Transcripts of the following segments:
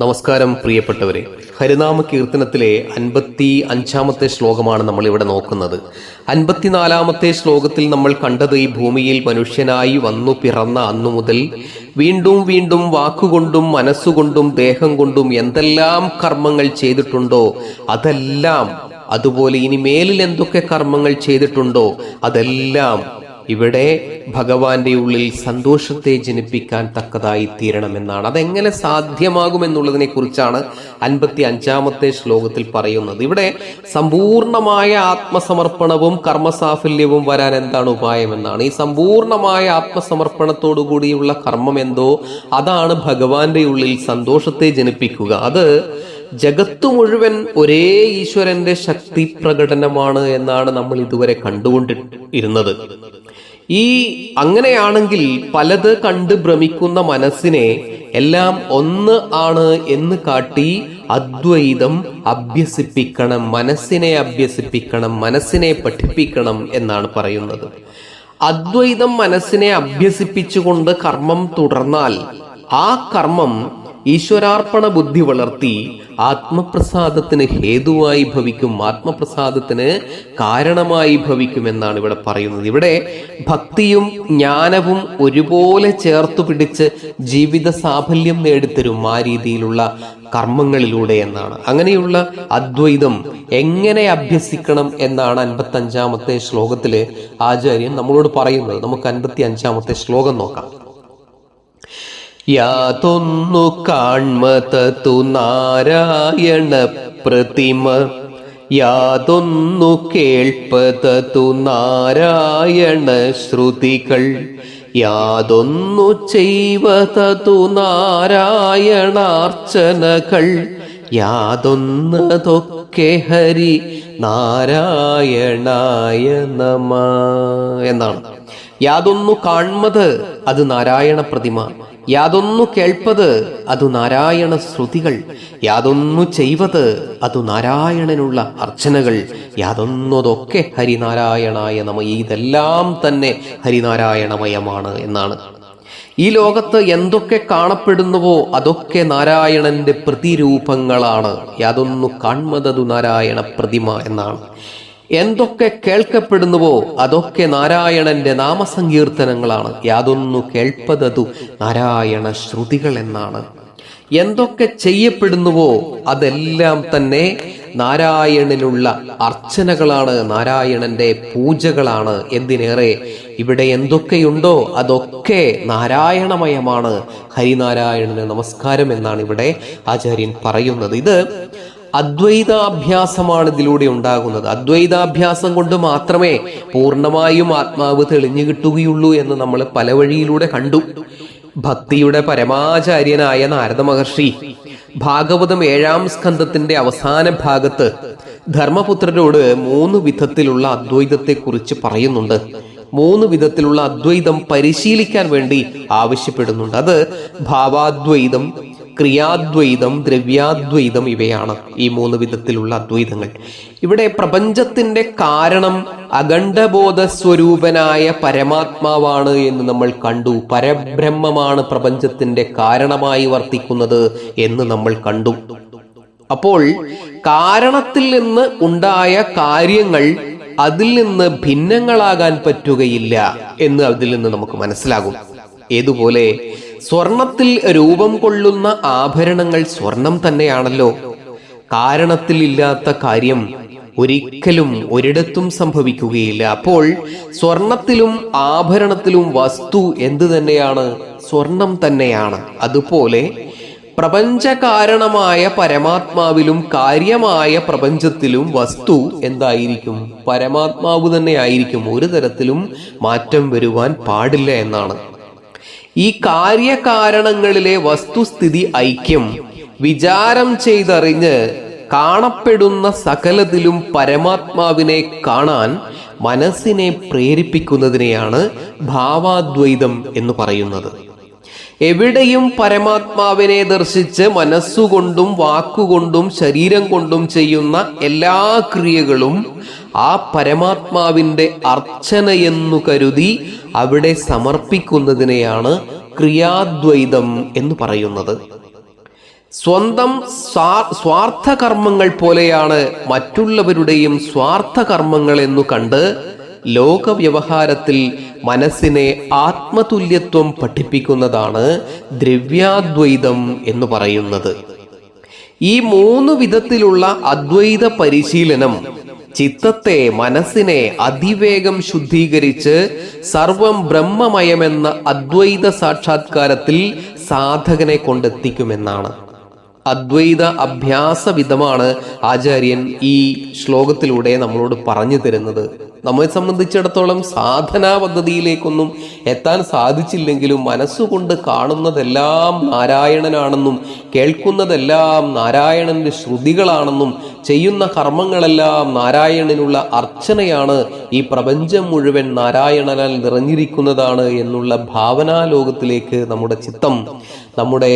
നമസ്കാരം പ്രിയപ്പെട്ടവരെ. ഹരിനാമ കീർത്തനത്തിലെ അൻപത്തി അഞ്ചാമത്തെ ശ്ലോകമാണ് നമ്മൾ ഇവിടെ നോക്കുന്നത്. അൻപത്തിനാലാമത്തെ ശ്ലോകത്തിൽ നമ്മൾ കണ്ടത് ഈ ഭൂമിയിൽ മനുഷ്യനായി വന്നു പിറന്ന അന്നു മുതൽ വീണ്ടും വീണ്ടും വാക്കുകൊണ്ടും മനസ്സുകൊണ്ടും ദേഹം കൊണ്ടും എന്തെല്ലാം കർമ്മങ്ങൾ ചെയ്തിട്ടുണ്ടോ അതെല്ലാം അതുപോലെ ഇനി മേലിൽ എന്തൊക്കെ കർമ്മങ്ങൾ ചെയ്തിട്ടുണ്ടോ അതെല്ലാം ഇവിടെ ഭഗവാന്റെ ഉള്ളിൽ സന്തോഷത്തെ ജനിപ്പിക്കാൻ തക്കതായി തീരണമെന്നാണ്. അതെങ്ങനെ സാധ്യമാകുമെന്നുള്ളതിനെ കുറിച്ചാണ് അൻപത്തി അഞ്ചാമത്തെ ശ്ലോകത്തിൽ പറയുന്നത്. ഇവിടെ സമ്പൂർണമായ ആത്മസമർപ്പണവും കർമ്മസാഫല്യവും വരാൻ എന്താണ് ഉപായമെന്നാണ്. ഈ സമ്പൂർണമായ ആത്മസമർപ്പണത്തോടു കൂടിയുള്ള കർമ്മം എന്തോ? അതാണ് ഭഗവാന്റെ ഉള്ളിൽ സന്തോഷത്തെ ജനിപ്പിക്കുക. അത് ജഗത്തു മുഴുവൻ ഒരേ ഈശ്വരന്റെ ശക്തി പ്രകടനമാണ് എന്നാണ് നമ്മൾ ഇതുവരെ കണ്ടുകൊണ്ട് ഇരുന്നത് ഈ അങ്ങനെയാണെങ്കിൽ പലത് കണ്ട് ഭ്രമിക്കുന്ന മനസ്സിനെ എല്ലാം ഒന്ന് ആണ് എന്ന് കാട്ടി അദ്വൈതം അഭ്യസിപ്പിക്കണം മനസ്സിനെ അഭ്യസിപ്പിക്കണം മനസ്സിനെ പഠിപ്പിക്കണം എന്നാണ് പറയുന്നത്. അദ്വൈതം മനസ്സിനെ അഭ്യസിപ്പിച്ചുകൊണ്ട് കർമ്മം തുടർന്നാൽ ആ കർമ്മം ഈശ്വരാർപ്പണ ബുദ്ധി വളർത്തി ആത്മപ്രസാദത്തിന് ഹേതുവായി ഭവിക്കും ആത്മപ്രസാദത്തിന് കാരണമായി ഭവിക്കും എന്നാണ് ഇവിടെ പറയുന്നത്. ഇവിടെ ഭക്തിയും ജ്ഞാനവും ഒരുപോലെ ചേർത്തു പിടിച്ച് ജീവിത സാഫല്യം നേടിത്തരും ആ രീതിയിലുള്ള കർമ്മങ്ങളിലൂടെ എന്നാണ്. അങ്ങനെയുള്ള അദ്വൈതം എങ്ങനെ അഭ്യസിക്കണം എന്നാണ് അൻപത്തി അഞ്ചാമത്തെ ശ്ലോകത്തിൽ ആചാര്യൻ നമ്മളോട് പറയുന്നത്. നമുക്ക് അൻപത്തി അഞ്ചാമത്തെ ശ്ലോകം നോക്കാം. യാതൊന്നു കാൺമതതു നാരായണ പ്രതിമ. യാതൊന്നു കേൾപ്പതതു നാരായണ ശ്രുതികൾ. യാതൊന്നു ചെയ്വതതു നാരായണാർച്ചനകൾ. യാതൊന്നതൊക്കെ ഹരി നാരായണായ നമ എന്നാണ്. യാതൊന്നു കാൺമത് അത് നാരായണ പ്രതിമ. യാതൊന്നു കേൾപ്പത് അതു നാരായണ ശ്രുതികൾ. യാതൊന്നു ചെയ്വത് അതു നാരായണനുള്ള അർച്ചനകൾ. യാതൊന്നതൊക്കെ ഹരിനാരായണായ നമ. ഇതെല്ലാം തന്നെ ഹരിനാരായണമയമാണ് എന്നാണ്. ഈ ലോകത്ത് എന്തൊക്കെ കാണപ്പെടുന്നുവോ അതൊക്കെ നാരായണന്റെ പ്രതിരൂപങ്ങളാണ്. യാതൊന്നു കാൺമതതു നാരായണ പ്രതിമ എന്നാണ്. എന്തൊക്കെ കേൾക്കപ്പെടുന്നുവോ അതൊക്കെ നാരായണന്റെ നാമസങ്കീർത്തനങ്ങളാണ്. യാതൊന്നു കേൾപ്പതതു നാരായണ ശ്രുതികൾ എന്നാണ്. എന്തൊക്കെ ചെയ്യപ്പെടുന്നുവോ അതെല്ലാം തന്നെ നാരായണനുള്ള അർച്ചനകളാണ് നാരായണന്റെ പൂജകളാണ് എന്തിനേറെ. ഇവിടെ എന്തൊക്കെയുണ്ടോ അതൊക്കെ നാരായണമയമാണ്. ഹരിനാരായണന് നമസ്കാരം എന്നാണ് ഇവിടെ ആചാര്യൻ പറയുന്നത്. ഇത് അദ്വൈതാഭ്യാസമാണ് ഇതിലൂടെ ഉണ്ടാകുന്നത്. അദ്വൈതാഭ്യാസം കൊണ്ട് മാത്രമേ പൂർണമായും ആത്മാവ് തെളിഞ്ഞു കിട്ടുകയുള്ളൂ എന്ന് നമ്മൾ പല വഴിയിലൂടെ കണ്ടു. ഭക്തിയുടെ പരമാചാര്യനായ നാരദ മഹർഷി ഭാഗവതം ഏഴാം സ്കന്ധത്തിന്റെ അവസാന ഭാഗത്ത് ധർമ്മപുത്രരോട് മൂന്ന് വിധത്തിലുള്ള അദ്വൈതത്തെ കുറിച്ച് പറയുന്നുണ്ട്. മൂന്ന് വിധത്തിലുള്ള അദ്വൈതം പരിശീലിക്കാൻ വേണ്ടി ആവശ്യപ്പെടുന്നുണ്ട്. അത് ഭാവാദ്വൈതം ക്രിയാദ്വൈതം ദ്രവ്യാദ്വൈതം ഇവയാണ് ഈ മൂന്ന് വിധത്തിലുള്ള അദ്വൈതങ്ങൾ. ഇവിടെ പ്രപഞ്ചത്തിന്റെ കാരണം അഖണ്ഡബോധ സ്വരൂപനായ പരമാത്മാവാണ് എന്ന് നമ്മൾ കണ്ടു. പരബ്രഹ്മമാണ് പ്രപഞ്ചത്തിന്റെ കാരണമായി വർത്തിക്കുന്നത് എന്ന് നമ്മൾ കണ്ടു. അപ്പോൾ കാരണത്തിൽ നിന്ന് ഉണ്ടായ കാര്യങ്ങൾ അതിൽ നിന്ന് ഭിന്നങ്ങളാകാൻ പറ്റുകയില്ല എന്ന് അതിൽ നിന്ന് നമുക്ക് മനസ്സിലാകും. ഏതുപോലെ സ്വർണത്തിൽ രൂപം കൊള്ളുന്ന ആഭരണങ്ങൾ സ്വർണം തന്നെയാണല്ലോ. കാരണത്തിൽ ഇല്ലാത്ത കാര്യം ഒരിക്കലും ഒരിടത്തും സംഭവിക്കുകയില്ല. അപ്പോൾ സ്വർണത്തിലും ആഭരണത്തിലും വസ്തു എന്തു തന്നെയാണ്? സ്വർണം തന്നെയാണ്. അതുപോലെ പ്രപഞ്ചകാരണമായ പരമാത്മാവിലും കാര്യമായ പ്രപഞ്ചത്തിലും വസ്തു എന്തായിരിക്കും? പരമാത്മാവ് തന്നെ ആയിരിക്കും ഒരു തരത്തിലും മാറ്റം വരുവാൻ പാടില്ല എന്നാണ്. ഈ കാര്യകാരണങ്ങളിലെ വസ്തുസ്ഥിതി ഐക്യം വിചാരം ചെയ്തറിഞ്ഞ് കാണപ്പെടുന്ന സകലത്തിലും പരമാത്മാവിനെ കാണാൻ മനസ്സിനെ പ്രേരിപ്പിക്കുന്നതിനെയാണ് ഭാവാദ്വൈതം എന്ന് പറയുന്നത്. എവിടെയും പരമാത്മാവിനെ ദർശിച്ച് മനസ്സുകൊണ്ടും വാക്കുകൊണ്ടും ശരീരം കൊണ്ടും ചെയ്യുന്ന എല്ലാ ക്രിയകളും ആ പരമാത്മാവിന്റെ അർച്ചനയെന്നു കരുതി അവിടെ സമർപ്പിക്കുന്നതിനെയാണ് ക്രിയാദ്വൈതം എന്ന് പറയുന്നത്. സ്വന്തം സ്വാർത്ഥ കർമ്മങ്ങൾ പോലെയാണ് മറ്റുള്ളവരുടെയും സ്വാർത്ഥ കർമ്മങ്ങൾ എന്നു കണ്ട് ലോക വ്യവഹാരത്തിൽ മനസ്സിനെ ആത്മതുല്യത്വം പഠിപ്പിക്കുന്നതാണ് ദ്രവ്യാദ്വൈതം എന്ന് പറയുന്നത്. ഈ മൂന്ന് വിധത്തിലുള്ള അദ്വൈത പരിശീലനം ചിത്തത്തെ മനസ്സിനെ അതിവേഗം ശുദ്ധീകരിച്ച് സർവം ബ്രഹ്മമയമെന്ന അദ്വൈത സാക്ഷാത്കാരത്തിൽ സാധകനെ കൊണ്ടെത്തിക്കുമെന്നാണ്. അദ്വൈത അഭ്യാസവിധമാണ് ആചാര്യൻ ഈ ശ്ലോകത്തിലൂടെ നമ്മളോട് പറഞ്ഞു തരുന്നത്. നമ്മെ സംബന്ധിച്ചിടത്തോളം സാധനാ പദ്ധതിയിലേക്കൊന്നും എത്താൻ സാധിച്ചില്ലെങ്കിലും മനസ്സുകൊണ്ട് കാണുന്നതെല്ലാം നാരായണനാണെന്നും കേൾക്കുന്നതെല്ലാം നാരായണന്റെ ശ്രുതികളാണെന്നും ചെയ്യുന്ന കർമ്മങ്ങളെല്ലാം നാരായണനുള്ള അർച്ചനയാണ് ഈ പ്രപഞ്ചം മുഴുവൻ നാരായണനാൽ നിറഞ്ഞിരിക്കുന്നതാണ് എന്നുള്ള ഭാവനാലോകത്തിലേക്ക് നമ്മുടെ ചിത്തം നമ്മുടെ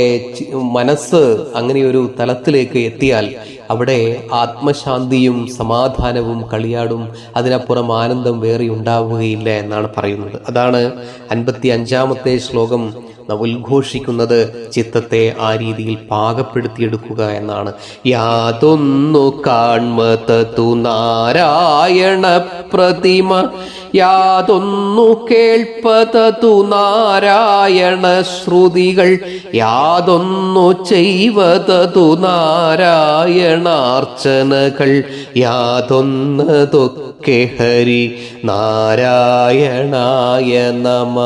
മനസ്സ് അങ്ങനെയൊരു തലത്തിലേക്ക് എത്തിയാൽ അവിടെ ആത്മശാന്തിയും സമാധാനവും കളിയാടും അതിനപ്പുറം ആനന്ദം വേറെ ഉണ്ടാവുകയില്ല എന്നാണ് പറയുന്നത്. അതാണ് അൻപത്തി അഞ്ചാമത്തെ ശ്ലോകം ഉദ്ഘോഷിക്കുന്നത് ചിത്തത്തെ ആ രീതിയിൽ പാകപ്പെടുത്തിയെടുക്കുക എന്നാണ്. യാതൊന്നു കാൺമതു നാരായണ പ്രതിമ യാതൊന്നു കേൾപ്പതു നാരായണ ശ്രുതികൾ യാതൊന്നു ചെയ്വതതു നാരായണാർച്ചനകൾ യാതൊന്നതൊക്കെ ഹരി നാരായണായ നമ.